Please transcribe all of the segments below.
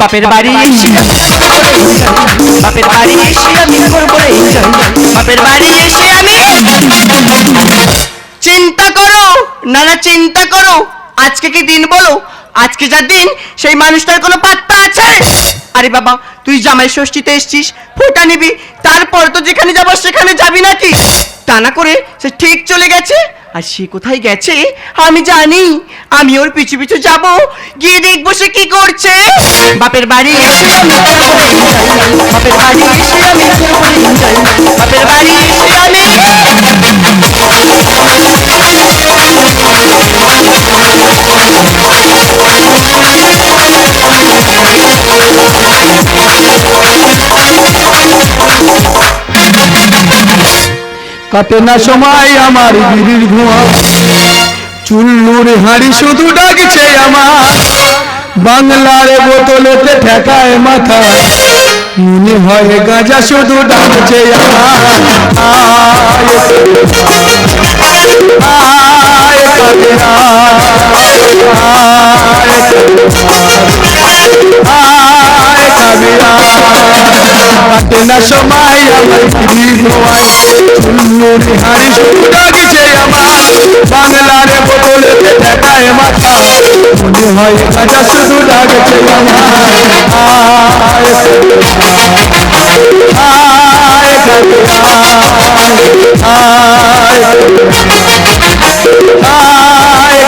বাপের বাড়ি এসে বাপের বাড়ি এসে আমি বাপের বাড়ি এসে আমি চিন্তা করো না না চিন্তা করো। আজকে কি দিন বলো? আজকে যা দিন, সেই মানুষটার কোনো পাত্তা আছে? আরে বাবা, তুই জামাই ষষ্ঠীতে এসছিস, ফোটা নিবি। তারপর তো যেখানে যাব সেখানে যাবি নাকি? তা না করে সে ঠিক চলে গেছে? আর সে কোথায় গেছে? আমি জানি। আমি ওর পিছু পিছু যাব। গিয়ে দেখব সে কি করছে। বাপের বাড়ি। এসে আমি বাপের বাড়ি এসে আমি বাপের বাড়ি এসে আমি কাটে না সময় আমার বিড়ির ধোঁয়া চুল্লুর হাড়ি শুধু ডাকছে আমার বাংলার বোতলেতে ঠেকায় মাথা মনে হয় গাঁজা শুধু ডাকছে আমার আয়, আয় কাটে না, সময় আমার বিড়ির ধোঁয়ায় চুল্লুর হাড়ি শুধু ডাকছে আমার বাংলার বোতলেতে ঠেকায় মাথা মনে হয় গাঁজা শুধু ডাকছে আমার আয়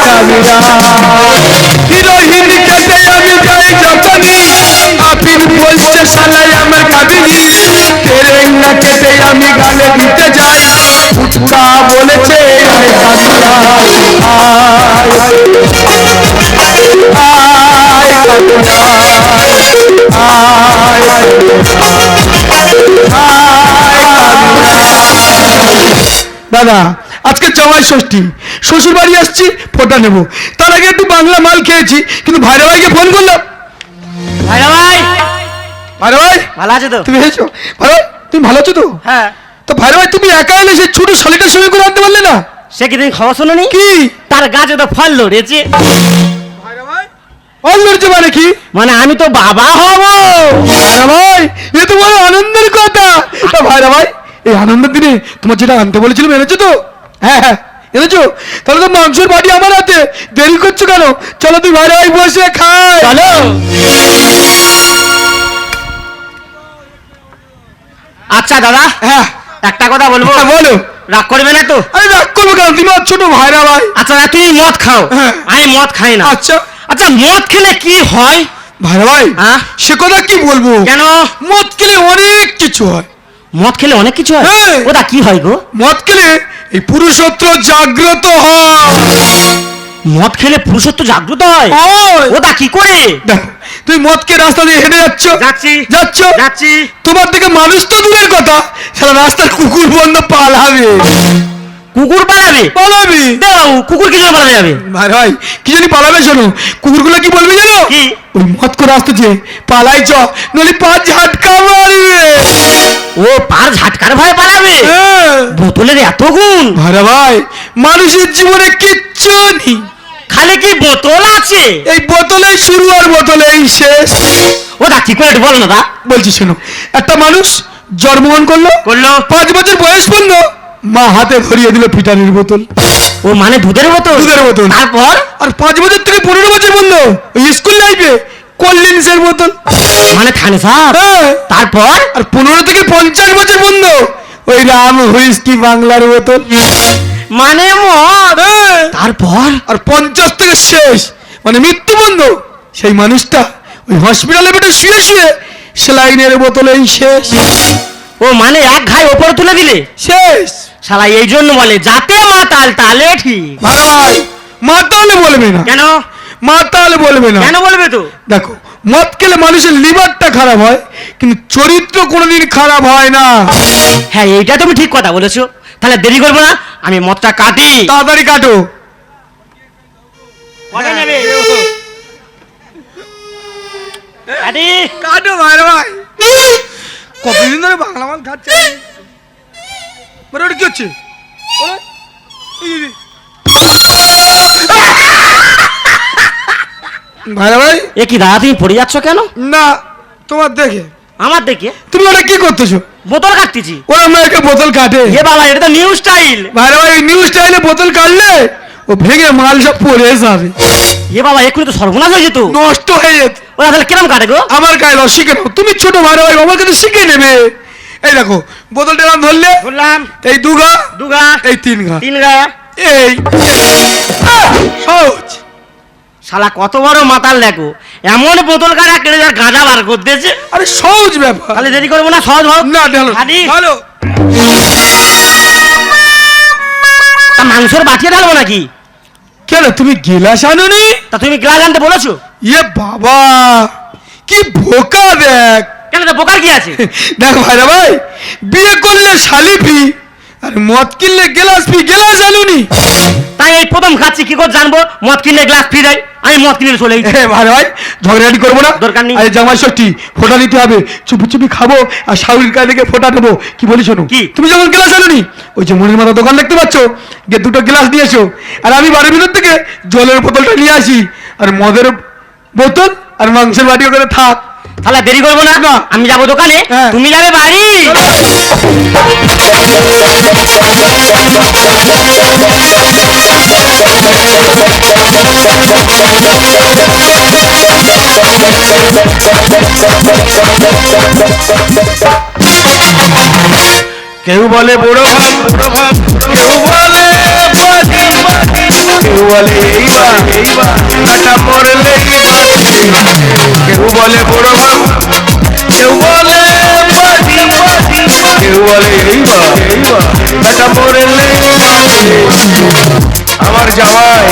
আয় কেটে আমি যাই জাপানি বলছে সালাই আমার কাবিনি তেরেঙ্গা কেটে আমি গানে দিতে যাই বলেছে দাদা আজকে জামাই ষষ্ঠী শ্বশুর বাড়ি আসছি ফোটা নেব তার আগে একটু বাংলা মাল খেয়েছি কিন্তু ভাইরা ভাইকে ফোন করলাম ভাইরা ভাই ভাই ভালো আছে তো? তুমি ভাই ভাই তুমি ভালো আছো তো? হ্যাঁ। তো ভাইরা ভাই তুমি একা এলে সে ছোট শালিটার সঙ্গে করে আনতে পারলে না? সে কি তুমি খবর শোনি কি? তার গাছে তো ফল ধরেছে অন্ধর্য মানে কি? মানে আমি তো বাবা হব। ভাইরা ভাই এ তো বড় আনন্দের কথা। তা ভাইরা ভাই এই আনন্দের দিনে তোমার যেটা আনতে বলেছিলাম এনেছো তো? হ্যাঁ হ্যাঁ এনেছো? তাহলে তো মাংসের বাড়ি আমার হাতে। দেরি করছ কেন? চলো তুই ভাইরা ভাই বসে খাই। চলো। আচ্ছা দাদা। হ্যাঁ। একটা কথা বলব? হ্যাঁ, বলো। রাগ করবে না তো? আরে রাগ করব কেন? তুমি আমার ছোট ভাইরা ভাই। আচ্ছা দাদা, তুমি মদ খাও। হ্যাঁ। আমি মদ খাই না। আচ্ছা। আচ্ছা মদ খেলে কি হয়? ভাইরা ভাই হ্যাঁ? সে কথা কি বলব? কেন? মদ খেলে অনেক কিছু হয়। মদ খেলে অনেক কিছু হয়? হ্যাঁ। ওটা কি হয় গো? মদ খেলে এই পুরুষত্ব জাগ্রত হয়। মদ খেলে পুরুষত্ব জাগ্রত হয়। ওটা কি করে? তুমি মদকে রাস্তা দিয়ে হেঁটে যাচ্ছ। যাচ্ছি। যাচ্ছ। যাচ্ছি। তোমার দিকে মানুষ তো দূরের কথা। সারা রাস্তার কুকুর বন্ধ পালাবে। কুকুর পালাবে? পালাবে। দাও কুকুর কি জন্য পালাবে যাবে ভাই ভাই কি জানি পালাবে শোনো? কুকুরগুলো কি বলবে জানো? কি? ওই মদ করে আসতেছে পালাই চ নলি পা ঝাটকা মারবে। ও পার ঝাটকার ভয় পালাবে? হ্যাঁ। বোতলের এত গুণ। ভাইরা ভাই মানুষের জীবনে কিচ্ছু নেই। খালি কি বোতল আছে? এই বোতলে শুরু আর বোতলেই শেষ। ওটা কি করে বলো না দা বলছি শোনো। একটা মানুষ জন্মগ্রহণ করল। করল। পাঁচ বছর বয়স পড়ল মা হাতে ভরিয়ে দিল ফিটানির বোতল। ও মানে দুধের বোতল? দুধের বোতল। তারপর? আর পাঁচ বছর থেকে পনেরো বছর বলল ওই স্কুল লাইফে ড্রিঙ্কসের বোতল। মানে থানে সাপ? হ্যাঁ। তারপর? আর পনেরো থেকে পঞ্চাশ বছর বন্ধ। ওই রাম হুইস্কি বাংলার বোতল। মানে মদ? হ্যাঁ। তারপর? আর পঞ্চাশ থেকে শেষ। মানে মৃত্যু বন্ধ। সেই মানুষটা ওই হসপিটালে বেটে শুয়ে শুয়ে সেলাইনের বোতলেই শেষ। ও মানে এক ঘাই ওপর তুলে দিলে? শেষ। শালা এই জন্য বলে যাতে মাতাল তালে ঠিক। ভাই মাতালে বলবে না। কেন? মাতালে বলবে না। কেন বলবে তো? দেখো মদ খেলে মানুষের লিভারটা খারাপ হয় কিন্তু চরিত্র কোনোদিন খারাপ হয় না। হ্যাঁ এইটা তুমি ঠিক কথা বলেছ। তাহলে দেরি করব না। আমি মদটা কাটি। তাড়াতাড়ি কাটো। কটা। ভাই ভাই। কতদিন ধরে বাংলা মাল খাচ্ছে মানে ওটা কি হচ্ছে? এই। ভাই। এ কি দাদা তুমি পড়ে যাচ্ছ কেন? না তোমার দেখে। আমার দেখে? তুমি ওটা কি করতেছো? বোতল কাটতেছি। ওরা মেয়েকে বোতল কাটে। এ বাবা এটা তো নিউ স্টাইল ভাই ভাই নিউ স্টাইলে বোতল কাটলে ও ভেঙে মাল সব পড়ে যাবে। এ বাবা এক্ষুনি তো সর্বনাশ হয়ে যেত। নষ্ট হয়ে যেত। ওরা তাহলে কিরম কাটে গো? আমার গায়ে লস শিখে নাও। তুমি ছোট ভাইরা ভাই আমার কাছে শিখে নেবে। এই দেখো বোতলটা এরকম ধরলে বললাম এই দুগা দুগা এই তিন ঘা তিন গা। এই। সহজ। শালা কত বড় মাতাল দেখো। এমন বোতল কাটা কেড়ে যার গাঁজা বার করতেছে? আরে সহজ ব্যাপার। তাহলে দেরি করব না সহজ হোক। না ঢালো মাংসের বাটিয়ে ঢালবো নাকি? কেন তুমি গিলাস আনোনি? তা তুমি গ্লাস আনতে বলেছ? ইয়ে বাবা কি বোকা দেখ। কেন তো বোকার কি আছে? দেখ ভাইরা ভাই বিয়ে করলে শালি ফি আর মদ কিনলে গেলাস গেলাস তাই এই প্রথম খাচ্ছি কি করে জানব? মদ কিনলে গ্লাস ফ্রি দেয় আমি মদ কিনে চলে গেছি এ ভাইরা ভাই ঝগড়াটি করব না। দরকার নেই। আরে জামাই ষষ্ঠী ফোটা হবে চুপি চুপি খাব আর শাহুরির কাছ থেকে ফোটা দেবো কি বলি শোনো? কি? তুমি যখন গ্লাস আনুনি ওই যে মনের মাথা দোকান দেখতে পাচ্ছ গিয়ে দুটো গ্লাস দিয়েছ আর আমি বাড়ির ভিতর থেকে জলের বোতলটা নিয়ে আসি। আর মদের বোতল আর মাংসের বাটি ওখানে থাক। তাহলে দেরি করব না। আমি যাব দোকানে। হ্যাঁ। তুমি যাবে বাড়ি। কেউ বলে বড় ভাব বড় ভাব। কেউ বলে কেউ বলে এইবার এইবার কাটা মরলে কেউ বলে বড় কেউ বলে কেউ বলে কাটা মরলে আমার জামাই,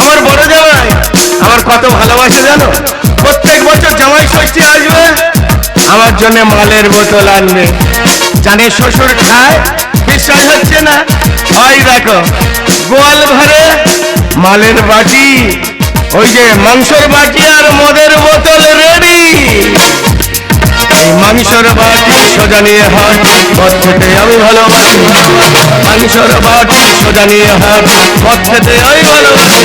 আমার বড় জামাই, আমার কত ভালোবাসে জানো? প্রত্যেক বছর জামাই ষষ্ঠী আসবে, আমার জন্য মালের বোতল আনবে। জানে শ্বশুর খায়, বিশ্বাস হচ্ছে না? ওই দেখো, গোয়াল ঘরে মালের বাটি ওই যে মাংসের বাটি আর মদের বোতল রেডি মাংসর বাটি সোজা হাট মদ খেতে আমি ভালোবাসি। মাংসর বাটি সোজা হাট মদ খেতে আমি ভালোবাসি।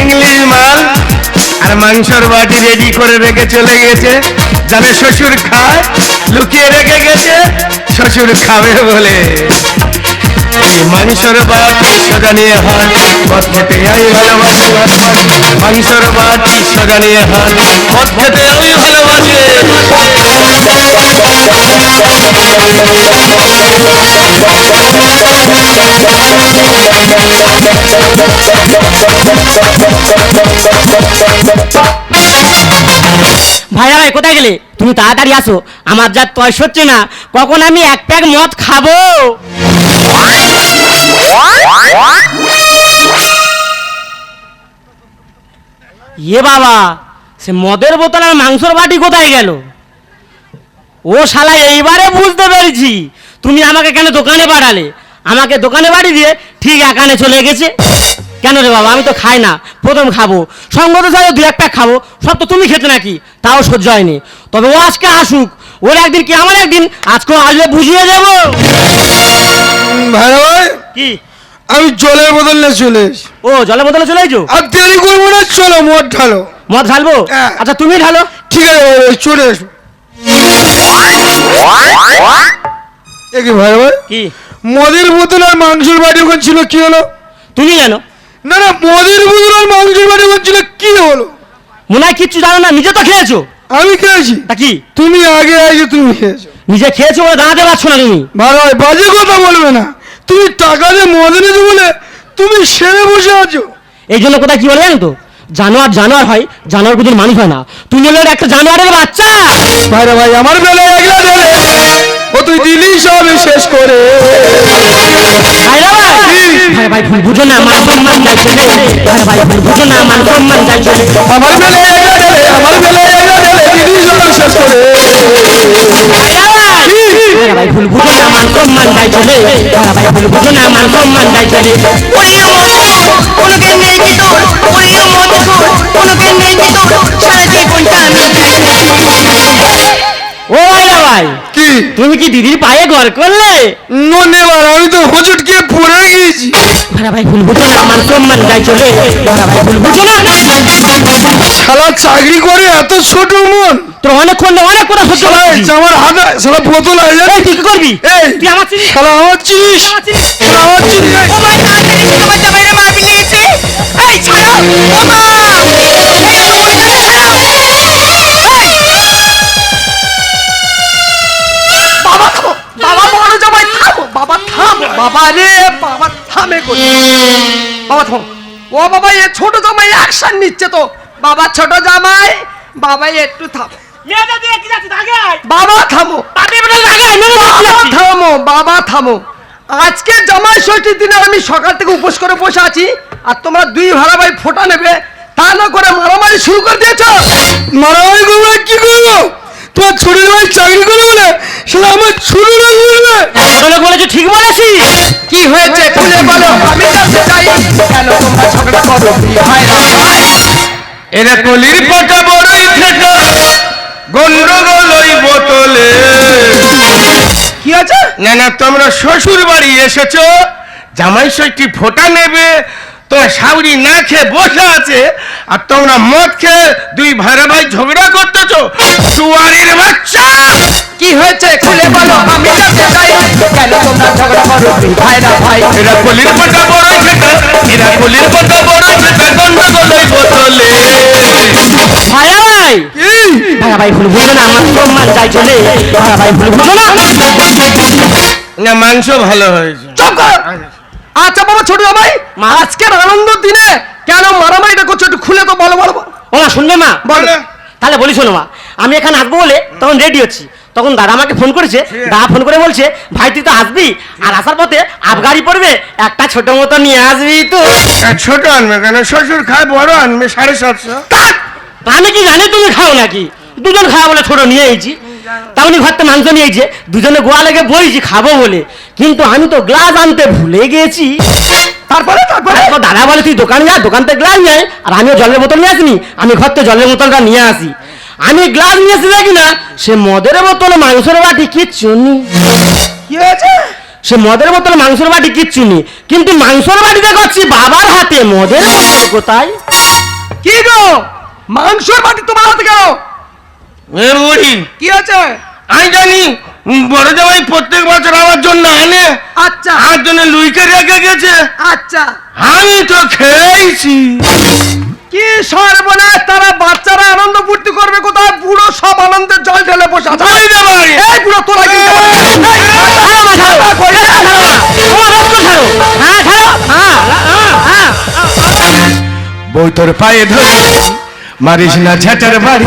ইংলিশ মাল আর মাংসর বাটি রেডি করে রেখে চলে গেছে। জানে শ্বশুর খায় লুকিয়ে রেখে গেছে শ্বশুর খাবে বলে। মাংসর বাটি সোজা নিয়ে হাত মদ আমি ভালোবাসি মাংসর বাটি সোজা নিয়ে হাত মদ আমি ভালোবাসি। ভাইরা ভাই, কোথায় গেলে? তুমি তাড়াতাড়ি আসো। আমার যা তয়স হচ্ছে না, কখন আমি এক প্যাক মদ খাব? ইয়ে বাবা, সে মদের বোতল আর মাংসর বাটি কোথায় গেল? ও শালা, এইবারে বুঝতে পেরেছি। তুমি আমাকে কেন দোকানে পাঠালে? আমাকে দোকানে বাড়ি দিয়ে ঠিক একানে চলে গেছে। কেন রে বাবা? আমি তো খাই না। প্রথম খাব। সঙ্গত সাথে দু এক প্যাক খাব। সব তো তুমি খেতে নাকি? তাও সহ্য হয়নি। তবে ও আজকে আসুক। ওর একদিন কি আমার একদিন? আজকে আসলে বুঝিয়ে দেবো। ভাই ভাই কি? আমি জলের নিয়ে চলে ও জলের বোতলে চলে এসো আর দেরি করব না চলো মদ ঢালো। মদ ঢালবো? হ্যাঁ। আচ্ছা তুমি ঢালো। ঠিক আছে চলে এসো কি ভাই ভাই কি? মদের বোতল আর মাংসের বাটি ওখানে ছিল কি হলো? তুমি জানো। না না মদের আর মাংসের বাটি ওখানে ছিল কি হলো? মনে হয় কিচ্ছু জানো না নিজে তো খেয়েছো? আমি খেয়েছি। তা কি? তুমি আগে আগে তুমি খেয়েছো। নিজে খেয়েছো বলে দাঁড়াতে পারছ না তুমি? ভাই ভাই বাজে কথা বলবে না। তুমি টাকা দিয়ে মদ এনেছো বলে তুমি সেরে বসে আছো। এই জন্য কোথায় কি বলে জানো তো? জানোয়ার জানোয়ার হয় জানোয়ার কোথাও মানুষ হয় না। তুমি হলে একটা জানোয়ারের বাচ্চা! ভাইরা ভাই আমার বেলায় একলা ঢেলে ও তুই দিলি সব শেষ করে। ভাইরা ভাই। ভাই ভাই বুঝো না সম্মান যাই চলে ভাই ভাই ভুল বুঝো না সম্মান যাই চলে আমার বেলায় একলা আমার বেলায় দিলি সব শেষ করে। ভাইরা ভাই। ভাইরা বুঝো না সম্মান যাই চলে ভাইরা ভাই ভুল বুঝো না সম্মান যাই চলে ওরিও মধুর কোনোকে নেই কি তোর ওরিও মধুর কোনোকে নেই কি তোর। সারা জীবনটা আমি ও ভাইরা ভাই কি? তুমি কি দিদির পায়ে ঘর করলে? ননেবার আমি তো হুজুট গিয়ে পড়ে গিয়েছি। ভাড়া ভাই ভুল বুঝো না মান সম্মান চলে। ভাড়া ভাই ভুল বুঝো না। শালা চাকরি করে এত ছোট মন। তোর অনেক সহ্য শালা এই আমার হাতে শালা বোতল আছে? এই, তুই কি করবি? এই তুই আমার চিনিস? শালা আমার চিনিস। আমার চিনিস? আমার চিনিস। এই। ও মা তাড়াতাড়ি তোমার জামাইরা মার নিয়েছে এই ছাড়ো। ও মা বাবা থামো বাবা রে বাবা থামে কই বাবা থাম। ও বাবা এ ছোট জামাই অ্যাকশন নিচ্ছে তো। বাবা ছোট জামাই বাবা একটু থাম। মেয়েটা দিয়ে কি যাচ্ছে আগে আয়। বাবা থামো। থামো বাবা থামো। আজকে জামাই ষষ্ঠীর দিনে আমি সকাল থেকে উপোস করে বসে আছি আর তোমরা দুই ভাড়া ভাই ফোটা নেবে তা না করে মারামারি শুরু করে দিয়েছ? মারামারি করব কি করব? তোমার ছোট ভাই চাকরি করে বলে শালা আমার ছোট লোক বলবে বলেছে ঠিক বলেছি কি হয়েছে? খুলে বলো আমি জানতে চাই কেন? তোমরা ঝগড়া করো ভাই এরা কলির পাটা বড়ই ফেটা গন্ডগোল ওই বোতলে। কি আছে না না তোমরা শ্বশুর বাড়ি এসেছ। জামাই ষষ্ঠী ফোটা নেবে। তোমার সাউরি না খেয়ে বসে আছে আর তোমরা মদ খেয়ে দুই ভাইরা ভাই ঝগড়া করতেছো? সুয়ারির বাচ্চা! কি হয়েছে খুলে বলো আমি জানতে চাই কেন তোমরা ঝগড়া করো ভাইরা ভাই? এরা কলির এরা কলির বোতলে। ভাইয়া ভাই! ভাইয়া ভাই ভুল বুঝো না আমার সম্মান যাই চলে। ভাইয়া ভাই ভুল বুঝো না। না মাংস ভালো হয়েছে। চুপ কর! আচ্ছা বাবা ছোট জামাই মা। আজকের আনন্দ দিনে কেন মারামারিটা করছ একটু খুলে তো বলো বলো বলো। ও মা শুনবে মা? বলো। তাহলে বলি শোনো মা আমি এখানে আসব বলে তখন রেডি হচ্ছি। তখন দাদা আমাকে ফোন করেছে দাদা ফোন করে বলছে ভাই তুই তো আসবি? আর আসার পথে আবগাড়ি পড়বে একটা ছোট মতো নিয়ে আসবি তো। ছোট আনবে কেন? শ্বশুর খায় বড় আনবে সাড়ে সাতশো। আমি কি জানি তুমি খাও নাকি? দুজন খাওয়া বলে ছোট নিয়ে এসেছি। তা উনি ঘরতে মাংস নিয়েছে। দুজনে গোয়া লেগে বইছি খাব বলে। কিন্তু আমি তো গ্লাস আনতে ভুলে গেছি। তারপরে তারপরে? দাদা বলে তুই দোকানে যা দোকান থেকে গ্লাস নিয়ে আর আমিও জলের বোতল নিয়ে আসিনি। আমি ঘর থেকে জলের বোতলটা নিয়ে আসি। আমি গ্লাস নিয়ে এসে দেখি না সে মদের বোতলে মাংসের বাটি কিচ্ছু নেই। কি হয়েছে? সে মদের বোতলে মাংসের বাটি কিচ্ছু নেই। কিন্তু মাংসের বাটিতে করছি বাবার হাতে। মদের কোথায়? কি গো? মাংসের বাটি তোমার হাতে বুড়ি কি আছে আমি জানি বড় জামাই প্রত্যেক বছর আমার জন্য আনে আচ্ছা আর জন্য লুইকে রেখে গেছে আচ্ছা আমি তো খেয়েছি কি সর্বনাশ তারা বাচ্চারা আনন্দ ফুর্তি করবে কোথায় বুড়ো সব আনন্দের জল ঢেলে বসে আছে। এই বুড়ো তোরা কি বই তোর পায়ে ধরে মারিস না ঝাঁটার বাড়ি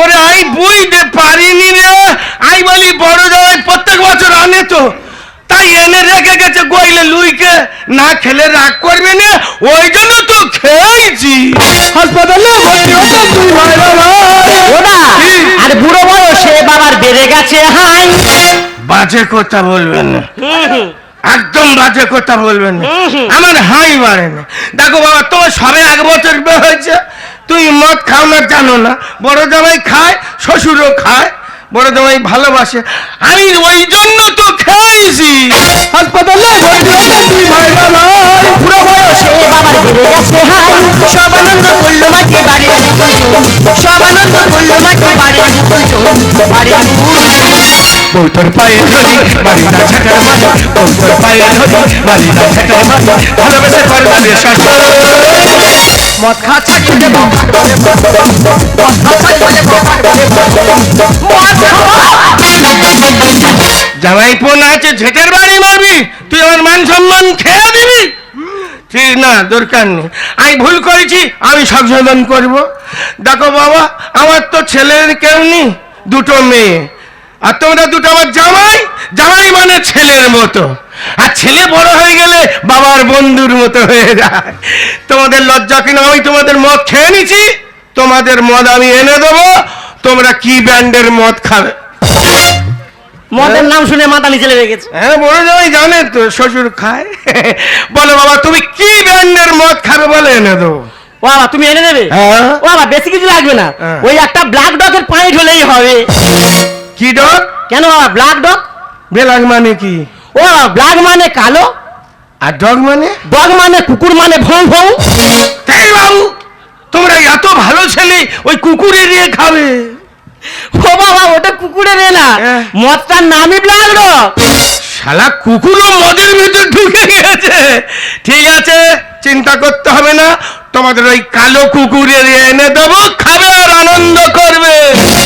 ওরে আই বুঝতে পারিনি রে। আই বলি বড় জামাই প্রত্যেক বছর আনে তো। তাই এনে রেখে গেছে গইলে লুইকে। না খেলে রাগ করবে না। ওই জন্য তো খেয়েছি। হাসপাতালে? ভর্তি হতো তুই ভাই ওরা আর বুড়ো বয়সে বাবার বেড়ে গেছে হাই। বাজে কথা বলবেন না। একদম বাজে কথা বলবেন না। আমার হাই বাড়ে না। দেখো বাবা তোমার সবে এক বছর হয়েছে। তুই মদ খাও না জানো না। বড় জামাই খায় শ্বশুরও খায় বড় জামাই ভালোবাসে। আমি ওই জন্য তো খেয়েছি। হাসপাতালে ভাই বুড়ো করল। মাকে করল মাকে পায়ে ধরি ধরি ভালোবেসে মদ খা ছাড়িয়ে দেবো। করে বাঁধন মদ আছে, ঝেটের বাড়ি মারবি। তুই আমার মান সম্মান খেয়ে দিবি। ঠিক না, দরকার নেই। আমি ভুল করেছি, আমি সংশোধন করব। দেখো বাবা, আমার তো ছেলের কেউ নেই, দুটো মেয়ে। আর তোমরা দুটো আমার জামাই জামাই মানে ছেলের মতো। আর ছেলে বড় হয়ে গেলে বাবার বন্ধুর মতো হয়ে যায়। তোমাদের লজ্জা কিনা আমি তোমাদের মদ খেয়ে নিছি তোমাদের মদ আমি এনে দেবো। তোমরা কি ব্র্যান্ডের মদ খাবে? মদের নাম শুনে মাথা নিচে লেগে গেছে। হ্যাঁ বড় জামাই জানে তো শ্বশুর খায়। বলো বাবা তুমি কি ব্র্যান্ডের মদ খাবে বলে এনে দেবো? বাবা তুমি এনে দেবে? হ্যাঁ। বাবা বেশি কিছু লাগবে না। হ্যাঁ। ওই একটা ব্ল্যাক ডগের পাইট হলেই হবে। কি ডগ কেন বাবা ব্ল্যাক ডগ বেলাগ মানে কি? ও ব্ল্যাক মানে কালো। আর ডগ মানে? ডগ মানে কুকুর মানে ভং ভং। তাই বাবু তোমরা এত ভালো ছেলে ওই কুকুরে নিয়ে খাবে। ও বাবা ওটা কুকুরের এ না। মদটার নামই ব্ল্যাক ডগ শালা কুকুরও মদের ভিতর ঢুকে গেছে। ঠিক আছে চিন্তা করতে হবে না। তোমাদের ওই কালো কুকুরের এনে দেবো খাবে আর আনন্দ করবে।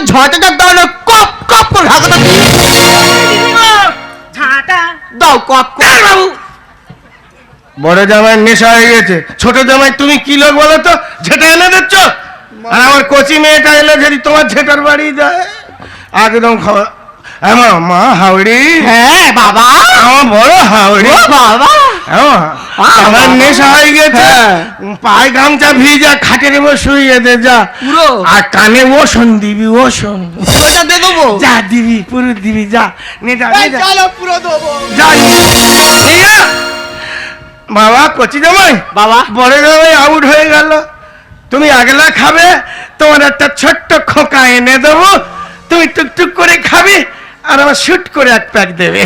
দাঁড়িয়ে আছো ঝটা ঝট দাও না কপ কপ করে ঢাকা তো দাও কপ কপ বাবু। বড় জামাই নেশা হয়ে গেছে। ছোট জামাই তুমি কি লোক বলো তো? ঝেঁটা এনে দিচ্ছ? আর আমার কচি মেয়েটা এলে যদি তোমার ঝেঁটার বাড়ি যায় একদম খাওয়া আমার মা হাওড়ি হ্যাঁ বাবা। আমার বড় হাওড়ি ও বাবা। হ্যাঁ, আমার নেশা হয়ে গেছে। হ্যাঁ। পায়ে গামছা ভিজা খাটের উপর শুয়ে দে যা। পুরো? আর কানে ওষুন দিবি দিয়ে দেবো? যা দিবি পুরো দিবি যা। নে যা নে যা। চলো পুরো দেবো। যা। বাবা কচি জামাই? বাবা। বড় জামাই আউট হয়ে গেল। তুমি আগলা খাবে তোমার একটা ছোট্ট খোকা এনে দেবো। তুমি টুকটুক করে খাবে। আর আমার শুট করে এক প্যাক দেবে।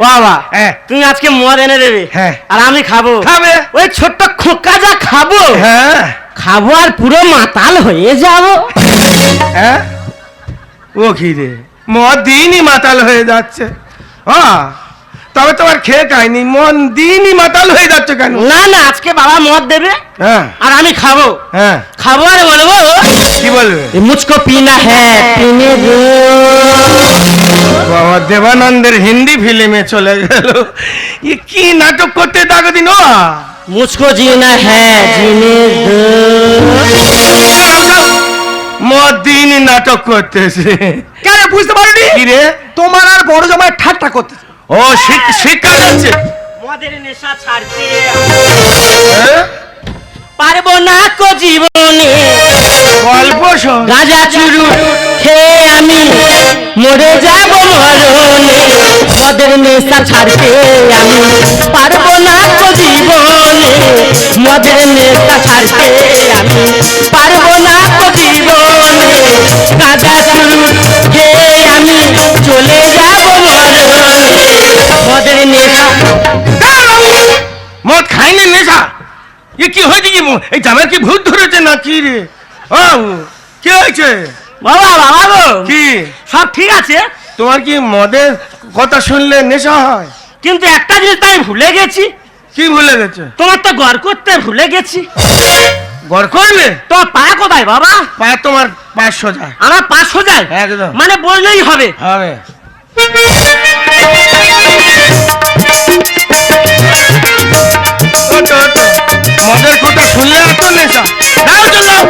বাবা হ্যাঁ। তুমি আজকে মদ এনে দেবে। হ্যাঁ। আর আমি খাব। খাবে? ওই ছোট্ট খোকা যা খাব। হ্যাঁ। খাব আর পুরো মাতাল হয়ে যাব। হ্যাঁ? ও কি রে? মদ দিনই মাতাল হয়ে যাচ্ছে। হ্যাঁ তবে তোমার খেয়ে খাইনি মন দিনই মাতাল হয়ে যাচ্ছে কেন? না না আজকে বাবা মদ দেবে হ্যাঁ। আর আমি খাব। হ্যাঁ। খাব আর বলব? কি বলবে? মুচকো পিনা হ্যাঁ বাবা দেবানন্দের হিন্দি ফিল্মে চলে গেল। এ কি নাটক করতে দাগ দিন ও মুচকো জিনা হ্যাঁ মদ দিনই নাটক করতেছে। কেন বুঝতে পারিনি? তোমার আর বড় জমায় ঠাট্টা করতেছে। ও শিক- শিক্ষা যাচ্ছে মদের নেশা ছাড়তে হ্যাঁ? পারব না কো জীবনে। গল্প গাঁজা চুরু খেয়ে আমি মরে যাব মরণে। মদের নেশা ছাড়তে আমি। পারব না কো জীবনে। মদের নেশা ছাড়তে আমি। পারব না কো জীবনে। গাঁজা চুরু খেয়ে আমি চলে যাব মদের নেশা মদ খাইনি নেশা। এ কি হয়েছে কি এই জামার কি ভূত ধরেছে না কি রে? ও কি হয়েছে? বাবা বাবা গো। কি? সব ঠিক আছে। তোমার কি মদের কথা শুনলে নেশা হয়? কিন্তু একটা জিনিস তো আমি ভুলে গেছি। কি ভুলে গেছে? তোমার তো গড় করতে ভুলে গেছি। গড় করবে? তোমার পা কোথায় বাবা? পা তোমার পাঁচ সোজা আমার পা সোজায় একদম। মানে বললেই হবে। হবে। মদের কথা শুনলে এত নেশা। দাও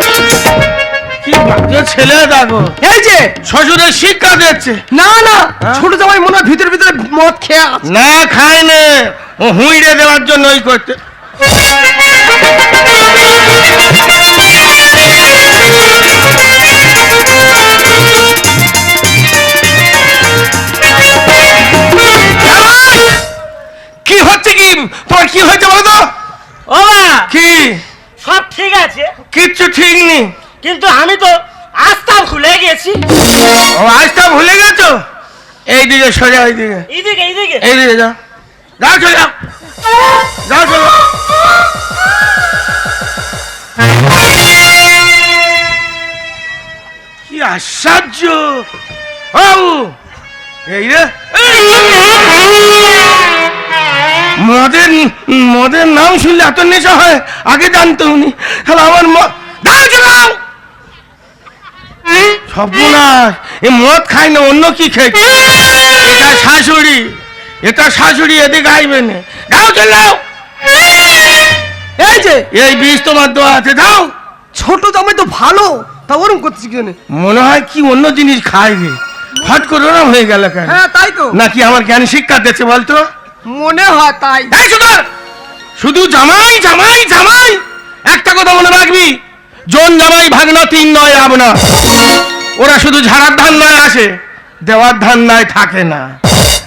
কি ছেলে দেখো। এই যে শ্বশুরের শিক্ষা দিচ্ছে। না না হ্যাঁ? ছোট জামাই মনে হয় ভিতরে ভিতরে মদ খেয়ে আছে। না খায় নে। হুঁড়ে দেওয়ার জন্য ওই করতে। সোজা এইদিকে। কি আশ্চর্য। বাবু। এই রে! মদের মদের নাম শুনলে এত নেশা হয় আগে জানতো উনি। তাহলে আমার মদ সর্বনাশ। এ মদ খায় না অন্য কি খেয়েছে এটা শাশুড়ি এটা শাশুড়ি এদিকে আইবে না। দাও চলাও এই যে। এই বিষ তোমার দেওয়া আছে দাও। ছোট জামাই তো ভালো তা ওরম করছিস কেন? মনে হয় কি অন্য জিনিস খাইবে হট করে ওরম হয়ে গেল কেন? হ্যাঁ তাই তো। নাকি আমার জ্ঞান শিক্ষা দিচ্ছে বলতো? মনে হয় তাই। এই শুধু শুধু জামাই জামাই জামাই। একটা কথা মনে রাখবি জন জামাই ভাগনা তিন নয় আবনা ওরা শুধু ঝাড়ার ধান নয় আসে। দেওয়ার ধান নয় থাকে না।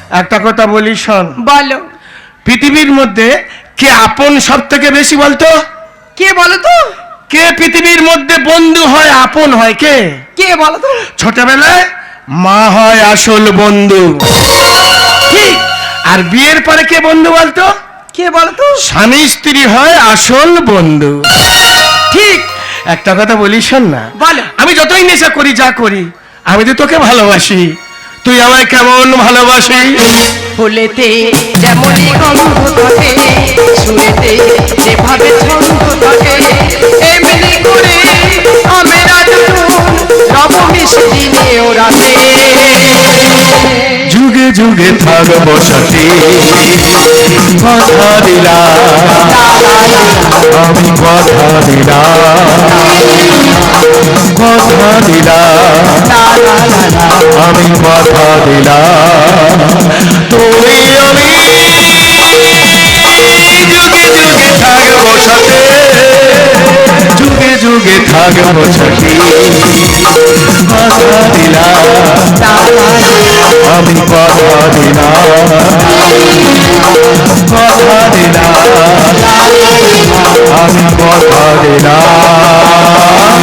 একটা কথা বলি শোন। বলো। পৃথিবীর মধ্যে কে আপন সব থেকে বেশি বলতো? কে বলো তো কে পৃথিবীর মধ্যে বন্ধু হয় আপন হয় কে? কে বলো তো ছোটবেলায় মা হয় আসল বন্ধু। ঠিক। আর বিয়ের পরে কে বন্ধু বলতো? কে বলো তো স্বামী স্ত্রী হয় আসল বন্ধু। ঠিক। একটা কথা বলি শোন না। বলো। আমি যতই নেশা করি যা করি আমি তো তোকে ভালোবাসি তুই আমায় কেমন ভালোবাসিস ফুলেতে যেমনই গন্ধ থাকে যেভাবে ছন্দ থাকে এমনি করে যুগে যুগে থাকব সাথে কথা দিলাম। আমি কথা দিলাম কথা দিলাম আমি কথা দিলাম তুমি আমি যুগে যুগে থাকব সাথে। যুগে যুগে থাকব সাথে। কথা দিলাম আমি কথা দিলাম কথা দিলাম আমি কথা দিলাম